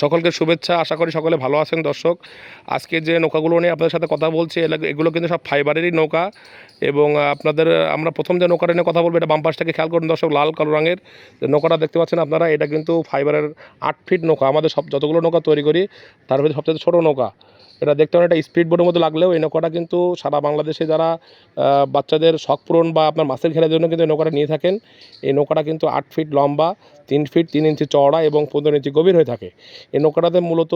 সকলকে শুভেচ্ছা। আশা করি সকলে ভালো আছেন দর্শক। আজকে যে নৌকাগুলো নিয়ে আপনাদের সাথে কথা বলছি এগুলো কিন্তু সব ফাইবারেরই নৌকা এবং আপনাদের, আমরা প্রথম যে নৌকাটা নিয়ে কথা বলব, এটা বাম্পাসটাকে খেয়াল করুন দর্শক, লাল, কালো রঙের যে নৌকাটা দেখতে পাচ্ছেন আপনারা, এটা কিন্তু ফাইবারের আট ফিট নৌকা। আমাদের সব যতগুলো নৌকা তৈরি করি, তার মধ্যে সবচেয়ে ছোটো নৌকা। এটা দেখতে অনেকটা স্পিড বোটের মতো লাগলেও এই নৌকাটা কিন্তু সারা বাংলাদেশে যারা বাচ্চাদের শখ পূরণ বা আপনার মাছের খেলার জন্য কিন্তু এই নৌকাটা নিয়ে থাকেন। এই নৌকাটা কিন্তু আট ফিট লম্বা, তিন ফিট তিন ইঞ্চি চওড়া এবং পনেরো ইঞ্চি গভীর হয়ে থাকে। এই নৌকাটাতে মূলত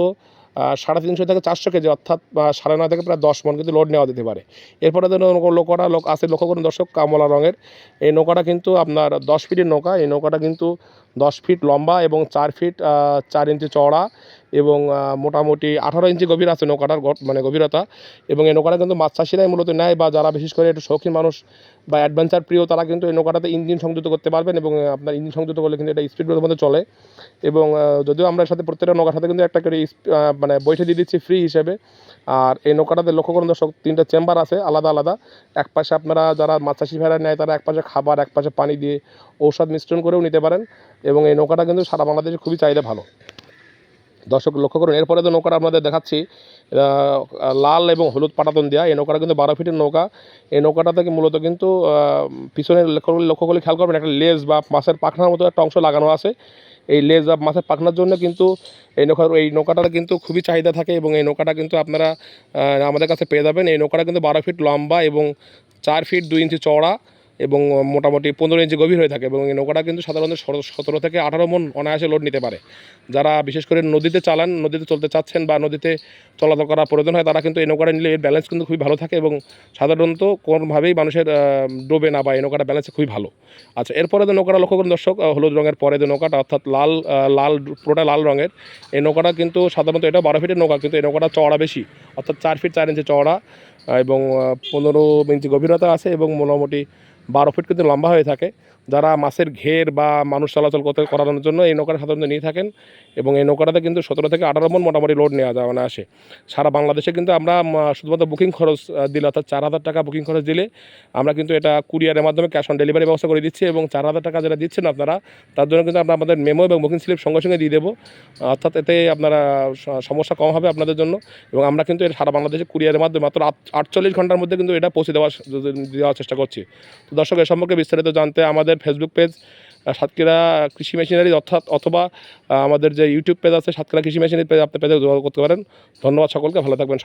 সাড়ে তিনশো থেকে চারশো কেজি, অর্থাৎ সাড়ে নয় থেকে প্রায় দশ মন কিন্তু লোড নেওয়া যেতে পারে। এরপরে নৌকাটা লোক আছে, লক্ষ্য করুন দর্শক, কামলা রঙের। এই নৌকাটা কিন্তু আপনার দশ ফিটের নৌকা। এই নৌকাটা কিন্তু দশ ফিট লম্বা এবং চার ফিট চার ইঞ্চি চওড়া এবং মোটামুটি আঠারো ইঞ্চি গভীর আছে নৌকাটার মানে গভীরতা। এবং এই নৌকাটা কিন্তু মাছ চাষিরাই মূলত নেয় বা যারা বিশেষ করে একটু শৌখিন মানুষ বা অ্যাডভেঞ্চার প্রিয়, তারা কিন্তু এই নৌকাটাতে ইঞ্জিন সংযুক্ত করতে পারবেন এবং আপনার ইঞ্জিন সংযুক্ত করলে কিন্তু এটা স্পিড বোটের মধ্যে চলে। এবং যদিও আমরা সাথে প্রত্যেকটা নৌকার সাথে কিন্তু একটা করে মানে বৈঠে দিয়ে দিচ্ছি ফ্রি হিসেবে। আর এই নৌকাটাতে লক্ষ্য করুন দর্শক, তিনটা চেম্বার আছে, আলাদা আলাদা। এক পাশে আপনারা যারা মাছ চাষি ভাইরা নেয়, তারা এক পাশে খাবার, এক পাশে পানি দিয়ে ঔষধ মিশ্রণ করেও নিতে পারেন। এবং এই নৌকাটা কিন্তু সারা বাংলাদেশে খুবই চাহিদা ভালো। দর্শক, লক্ষ্য করুন, এরপরে যে নৌকাটা আপনাদের দেখাচ্ছি লাল এবং হলুদ পাটাতন দেওয়া এই নৌকাটা কিন্তু বারো ফিটের নৌকা। এই নৌকাটা থেকে মূলত কিন্তু পিছনে লক্ষ্য করলে লক্ষ্য করলে খেয়াল করবেন, একটা লেজ বা মাছের পাখনার মতো একটা অংশ লাগানো আছে। এই লেজ বা মাছের পাখনার জন্য কিন্তু এই নৌকার এই নৌকাটার কিন্তু খুবই চাহিদা থাকে এবং এই নৌকাটা কিন্তু আপনারা আমাদের কাছে পেয়ে যাবেন। এই নৌকাটা কিন্তু বারো ফিট লম্বা এবং চার ফিট দুই ইঞ্চি চওড়া। এবং মোটামুটি পনেরো ইঞ্চি গভীর হয়ে থাকে এবং এই নৌকাটা কিন্তু সাধারণত সতেরো- থেকে আঠারো মন অনায়াসে লোড নিতে পারে। যারা বিশেষ করে নদীতে চালান, নদীতে চলতে চাচ্ছেন বা নদীতে চলাচল করা প্রয়োজন হয়, তারা কিন্তু এই নৌকাটা নিলে এর ব্যালেন্স কিন্তু খুবই ভালো থাকে এবং সাধারণত কোনোভাবেই মানুষের ডোবে না বা এই নৌকাটা ব্যালেন্স খুবই ভালো। আচ্ছা এরপরে যে নৌকাটা লক্ষ্য করুন দর্শক হলুদ রঙের পরে যে নৌকাটা, অর্থাৎ লাল লাল, পুরোটা লাল রঙের, এই নৌকাটা কিন্তু সাধারণত এটা বারো ফিটের নৌকা, কিন্তু এই নৌকাটা চওড়া বেশি, অর্থাৎ চার ফিট চার ইঞ্চি চওড়া এবং পনেরো ইঞ্চি গভীরতা আছে এবং মোটামুটি বারো ফিট কিন্তু লম্বা হয়ে থাকে। যারা মাছের ঘের বা মানুষ চলাচল করতে করানোর জন্য এই নৌকাটা সাধারণত নিয়ে থাকেন এবং এই নৌকাটাতে কিন্তু সতেরো থেকে আঠারো মন মোটামুটি লোড নেওয়া যায় মানে আসে সারা বাংলাদেশে কিন্তু আমরা শুধুমাত্র বুকিং খরচ দিলে অর্থাৎ চার হাজার টাকা বুকিং খরচ দিলে আমরা কিন্তু এটা কুরিয়ারের মাধ্যমে ক্যাশ অন ডেলিভারি ব্যবস্থা করে দিচ্ছি এবং চার হাজার টাকা যেটা দিচ্ছেন আপনারা, তার জন্য কিন্তু আমরা আমাদের মেমো এবং বুকিং স্লিপ সঙ্গে সঙ্গে দিয়ে দেবো। অর্থাৎ এতে আপনারা সমস্যা কম হবে আপনাদের জন্য এবং আমরা কিন্তু এটা সারা বাংলাদেশে কুরিয়ারের মাধ্যমে মাত্র আট- আটচল্লিশ ঘণ্টার মধ্যে কিন্তু এটা পৌঁছে দেওয়ার দেওয়ার চেষ্টা করছি। দর্শক এ সম্পর্কে বিস্তারিত জানতে আমাদের ফেসবুক পেজ সাতক্ষীরা কৃষি মেশিনারি অর্থাৎ অথবা আমাদের যে ইউটিউব পেজ আছে, সাতক্ষীরা কৃষি মেশিনারি পেজ আপনি পেজে যোগাযোগ করতে পারেন। ধন্যবাদ সকলকে, ভালো থাকবেন